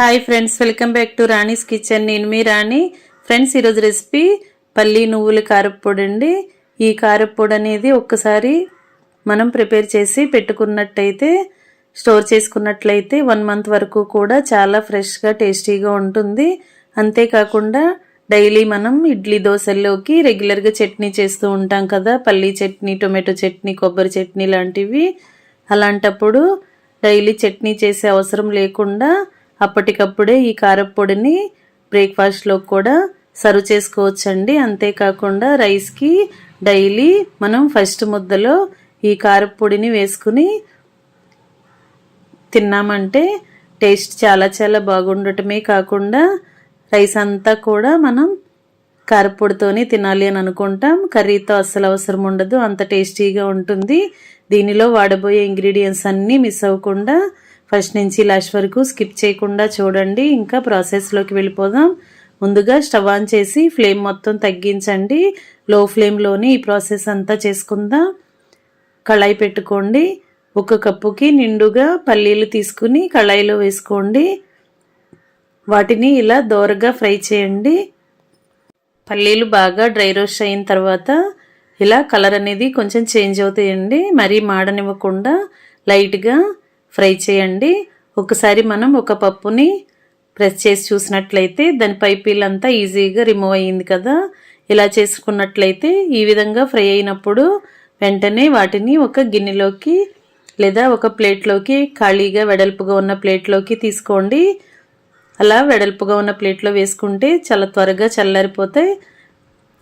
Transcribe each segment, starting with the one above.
Hi friends welcome back to Rani's kitchen నేను మీ రాణి. Friends ఈరోజు రెసిపీ పల్లి నువ్వుల కారప్పొడి అండి. ఈ కారప్పొడి అనేది ఒక్కసారి మనం ప్రిపేర్ చేసి పెట్టుకున్నట్టయితే స్టోర్ చేసుకున్నట్లయితే వన్ మంత్ వరకు కూడా చాలా ఫ్రెష్గా టేస్టీగా ఉంటుంది. అంతేకాకుండా డైలీ మనం ఇడ్లీ దోశల్లోకి రెగ్యులర్గా చట్నీ చేస్తూ ఉంటాం కదా. పల్లీ చట్నీ టొమాటో చట్నీ కొబ్బరి చట్నీ లాంటివి. అలాంటప్పుడు డైలీ చట్నీ చేసే అవసరం లేకుండా అప్పటికప్పుడే ఈ కారప్పొడిని బ్రేక్ఫాస్ట్లో కూడా సర్వ్ చేసుకోవచ్చండి. అంతేకాకుండా రైస్కి డైలీ మనం ఫస్ట్ ముద్దలో ఈ కారప్పొడిని వేసుకుని తిన్నామంటే టేస్ట్ చాలా చాలా బాగుండటమే కాకుండా రైస్ అంతా కూడా మనం కారపొడితోనే తినాలి అని అనుకుంటాం. కర్రీతో అస్సలు అవసరం ఉండదు. అంత టేస్టీగా ఉంటుంది. దీనిలో వాడబోయే ఇంగ్రీడియంట్స్ అన్నీ మిస్ అవ్వకుండా ఫస్ట్ నుంచి లాస్ట్ వరకు స్కిప్ చేయకుండా చూడండి. ఇంకా ప్రాసెస్లోకి వెళ్ళిపోదాం. ముందుగా స్టవ్ ఆన్ చేసి ఫ్లేమ్ మొత్తం తగ్గించండి. లో ఫ్లేమ్లోనే ఈ ప్రాసెస్ అంతా చేసుకుందాం. కళాయి పెట్టుకోండి. ఒక కప్పుకి నిండుగా పల్లీలు తీసుకుని కళాయిలో వేసుకోండి. వాటిని ఇలా దోరగా ఫ్రై చేయండి. పల్లీలు బాగా డ్రై రోస్ట్ అయిన తర్వాత ఇలా కలర్ అనేది కొంచెం చేంజ్ అవుతాయండి. మరీ మాడనివ్వకుండా లైట్గా ఫ్రై చేయండి. ఒకసారి మనం ఒక పప్పుని ప్రెస్ చేసి చూసినట్లయితే దాని పైపీలంతా ఈజీగా రిమూవ్ అయ్యింది కదా. ఇలా చేసుకున్నట్లయితే ఈ విధంగా ఫ్రై అయినప్పుడు వెంటనే వాటిని ఒక గిన్నెలోకి లేదా ఒక ప్లేట్లోకి ఖాళీగా వెడల్పుగా ఉన్న ప్లేట్లోకి తీసుకోండి. అలా వెడల్పుగా ఉన్న ప్లేట్లో వేసుకుంటే చాలా త్వరగా చల్లారిపోతాయి.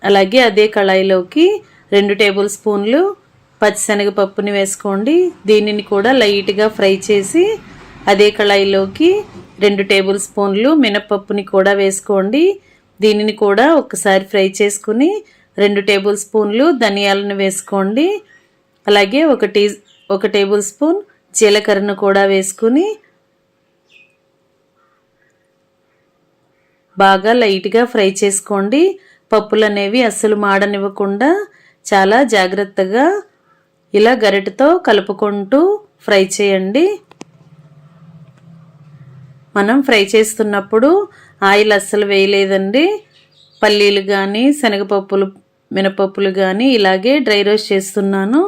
అలాగే అదే కళాయిలోకి రెండు టేబుల్ స్పూన్లు పచ్చిశనగపప్పుని వేసుకోండి. దీనిని కూడా లైట్గా ఫ్రై చేసి అదే కళాయిలోకి రెండు టేబుల్ స్పూన్లు మినపప్పుని కూడా వేసుకోండి. దీనిని కూడా ఒకసారి ఫ్రై చేసుకుని రెండు టేబుల్ స్పూన్లు ధనియాలను వేసుకోండి. అలాగే ఒక టీ ఒక టేబుల్ స్పూన్ జీలకర్రను కూడా వేసుకుని బాగా లైట్గా ఫ్రై చేసుకోండి. పప్పులు అనేవి అస్సలు మాడనివ్వకుండా చాలా జాగ్రత్తగా ఇలా గరిటతో కలుపుకుంటూ ఫ్రై చేయండి. మనం ఫ్రై చేస్తున్నప్పుడు ఆయిల్ అస్సలు వేయలేదండి. పల్లీలు కానీ శనగపప్పులు మినపప్పులు కానీ ఇలాగే డ్రై రోస్ట్ చేస్తున్నాను.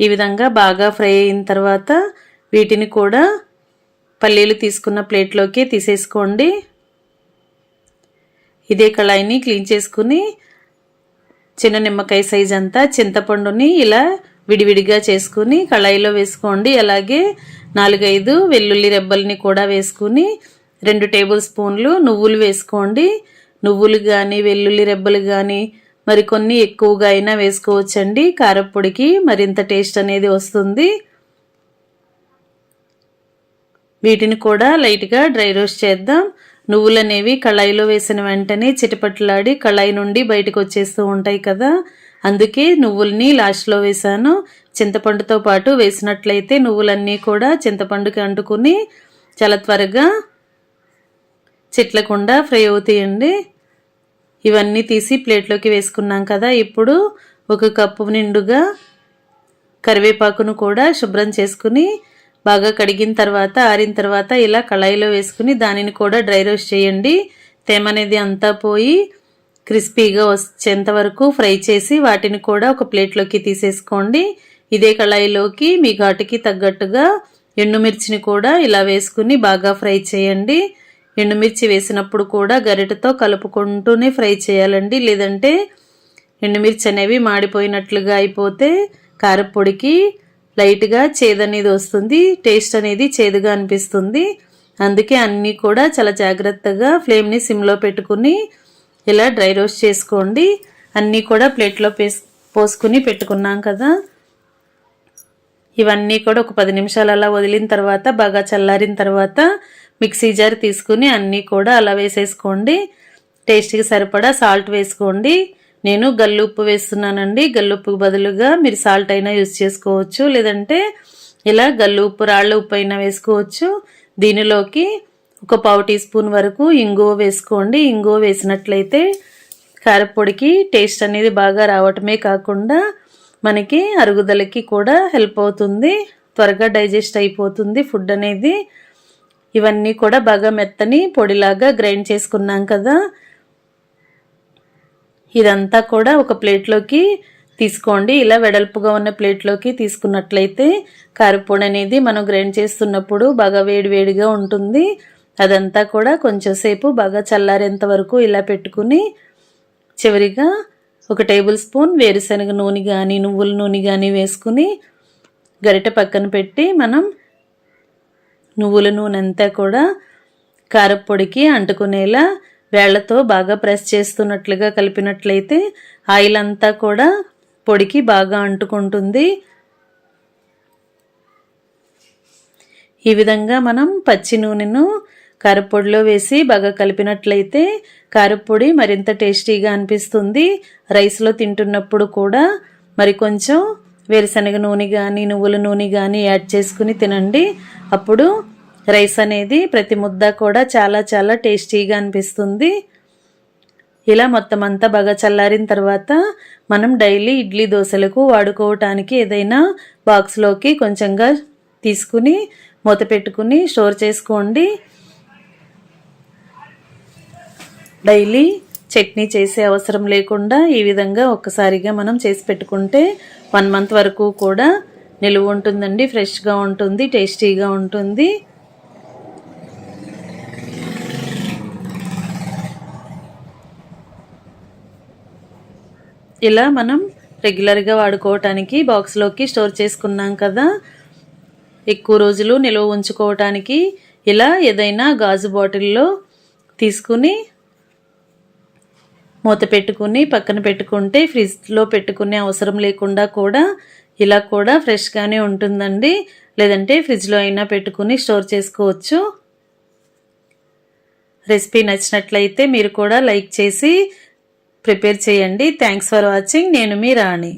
ఈ విధంగా బాగా ఫ్రై అయిన తర్వాత వీటిని కూడా పల్లీలు తీసుకున్న ప్లేట్లోకి తీసేసుకోండి. ఇదే కళాయిని క్లీన్ చేసుకుని చిన్న నిమ్మకాయ సైజ్ అంతా చింతపండుని ఇలా విడివిడిగా చేసుకుని కళాయిలో వేసుకోండి. అలాగే నాలుగైదు వెల్లుల్లి రెబ్బల్ని కూడా వేసుకుని రెండు టేబుల్ స్పూన్లు నువ్వులు వేసుకోండి. నువ్వులు కానీ వెల్లుల్లి రెబ్బలు కానీ మరికొన్ని ఎక్కువగా అయినా వేసుకోవచ్చండి. కారప్పొడికి మరింత టేస్ట్ అనేది వస్తుంది. వీటిని కూడా లైట్గా డ్రై రోస్ట్ చేద్దాం. నువ్వులనేవి కళాయిలో వేసిన వెంటనే చిటపట్లాడి కళాయి నుండి బయటకు వచ్చేస్తూ ఉంటాయి కదా. అందుకే నువ్వుల్ని లాస్ట్లో వేసాను చింతపండుతో పాటు వేసినట్లయితే నువ్వులన్నీ కూడా చింతపండుకి అంటుకుని చాలా త్వరగా చిట్లకుండా ఫ్రై అవుతాయండి. ఇవన్నీ తీసి ప్లేట్లోకి వేసుకున్నాం కదా. ఇప్పుడు ఒక కప్పు నిండుగా కరివేపాకును కూడా శుభ్రం చేసుకుని బాగా కడిగిన తర్వాత ఆరిన తర్వాత ఇలా కళాయిలో వేసుకుని దానిని కూడా డ్రై రోస్ట్ చేయండి. తేమ అనేది అంతా పోయి క్రిస్పీగా వచ్చేంత వరకు ఫ్రై చేసి వాటిని కూడా ఒక ప్లేట్లోకి తీసేసుకోండి. ఇదే కళాయిలోకి మీ ఘాటుకి తగ్గట్టుగా ఎండుమిర్చిని కూడా ఇలా వేసుకుని బాగా ఫ్రై చేయండి. ఎండుమిర్చి వేసినప్పుడు కూడా గరిటతో కలుపుకుంటూనే ఫ్రై చేయాలండి. లేదంటే ఎండుమిర్చి అనేవి మాడిపోయినట్లుగా అయిపోతే కారపొడికి లైట్గా చేదు అనేది వస్తుంది టేస్ట్ అనేది చేదుగా అనిపిస్తుంది. అందుకే అన్నీ కూడా చాలా జాగ్రత్తగా ఫ్లేమ్ని సిమ్లో పెట్టుకుని ఇలా డ్రై రోస్ట్ చేసుకోండి. అన్నీ కూడా ప్లేట్లో పేస్ పోసుకుని పెట్టుకున్నాం కదా. ఇవన్నీ కూడా ఒక పది నిమిషాలు అలా వదిలిన తర్వాత బాగా చల్లారిన తర్వాత మిక్సీ జార్ తీసుకుని అన్నీ కూడా అలా వేసేసుకోండి. టేస్ట్కి సరిపడా సాల్ట్ వేసుకోండి. నేను గల్లుప్పు వేస్తున్నానండి. గల్లుప్పుకు బదులుగా మీరు సాల్ట్ అయినా యూజ్ చేసుకోవచ్చు. లేదంటే ఇలా గల్లు ఉప్పు రాళ్ళ ఉప్పు అయినా వేసుకోవచ్చు. దీనిలోకి ఒక పావు టీ స్పూన్ వరకు ఇంగువ వేసుకోండి. ఇంగువ వేసినట్లయితే కారపొడికి టేస్ట్ అనేది బాగా రావటమే కాకుండా మనకి అరుగుదలకి కూడా హెల్ప్ అవుతుంది. త్వరగా డైజెస్ట్ అయిపోతుంది ఫుడ్ అనేది. ఇవన్నీ కూడా బాగా మెత్తని పొడిలాగా గ్రైండ్ చేసుకున్నాం కదా. ఇదంతా కూడా ఒక ప్లేట్లోకి తీసుకోండి. ఇలా వెడల్పుగా ఉన్న ప్లేట్లోకి తీసుకున్నట్లయితే కారపొడి అనేది మనం గ్రైండ్ చేస్తున్నప్పుడు బాగా వేడివేడిగా ఉంటుంది. అదంతా కూడా కొంచెం సేపు బాగా చల్లారేంత వరకు ఇలా పెట్టుకుని చివరిగా ఒక టేబుల్ స్పూన్ వేరుశనగ నూనె కానీ నువ్వుల నూనె కానీ వేసుకుని గరిటె పక్కన పెట్టి మనం నువ్వుల నూనె అంతా కూడా కారపొడికి అంటుకునేలా వేళ్ళతో బాగా ప్రెస్ చేస్తున్నట్లుగా కలిపినట్లయితే ఆయిల్ అంతా కూడా పొడికి బాగా అంటుకుంటుంది. ఈ విధంగా మనం పచ్చి నూనెను కారపొడిలో వేసి బాగా కలిపినట్లయితే కారపొడి మరింత టేస్టీగా అనిపిస్తుంది. రైస్లో తింటున్నప్పుడు కూడా మరి కొంచెం వేరుశనగ నూనె కానీ నువ్వుల నూనె కానీ యాడ్ చేసుకుని తినండి. అప్పుడు రైస్ అనేది ప్రతి ముద్ద కూడా చాలా చాలా టేస్టీగా అనిపిస్తుంది. ఇలా మొత్తం అంతా బాగా చల్లారిన తర్వాత మనం డైలీ ఇడ్లీ దోశలకు వాడుకోవటానికి ఏదైనా బాక్స్లోకి కొంచెంగా తీసుకుని మూత పెట్టుకుని స్టోర్ చేసుకోండి. డైలీ చట్నీ చేసే అవసరం లేకుండా ఈ విధంగా ఒక్కసారిగా మనం చేసి పెట్టుకుంటే వన్ మంత్ వరకు కూడా నిలువ ఉంటుందండి ఫ్రెష్గా ఉంటుంది టేస్టీగా ఉంటుంది. ఇలా మనం రెగ్యులర్గా వాడుకోవటానికి బాక్స్లోకి స్టోర్ చేసుకున్నాం కదా. ఎక్కువ రోజులు నిల్వ ఉంచుకోవటానికి ఇలా ఏదైనా గాజు బాటిల్లో తీసుకుని మూత పెట్టుకుని పక్కన పెట్టుకుంటే ఫ్రిడ్జ్లో పెట్టుకునే అవసరం లేకుండా కూడా ఇలా కూడా ఫ్రెష్గానే ఉంటుందండి. లేదంటే ఫ్రిడ్జ్లో అయినా పెట్టుకుని స్టోర్ చేసుకోవచ్చు. రెసిపీ నచ్చినట్లయితే మీరు కూడా లైక్ చేసి ప్రిపేర్ చేయండి. థ్యాంక్స్ ఫర్ వాచింగ్ నేను మీ రాణి.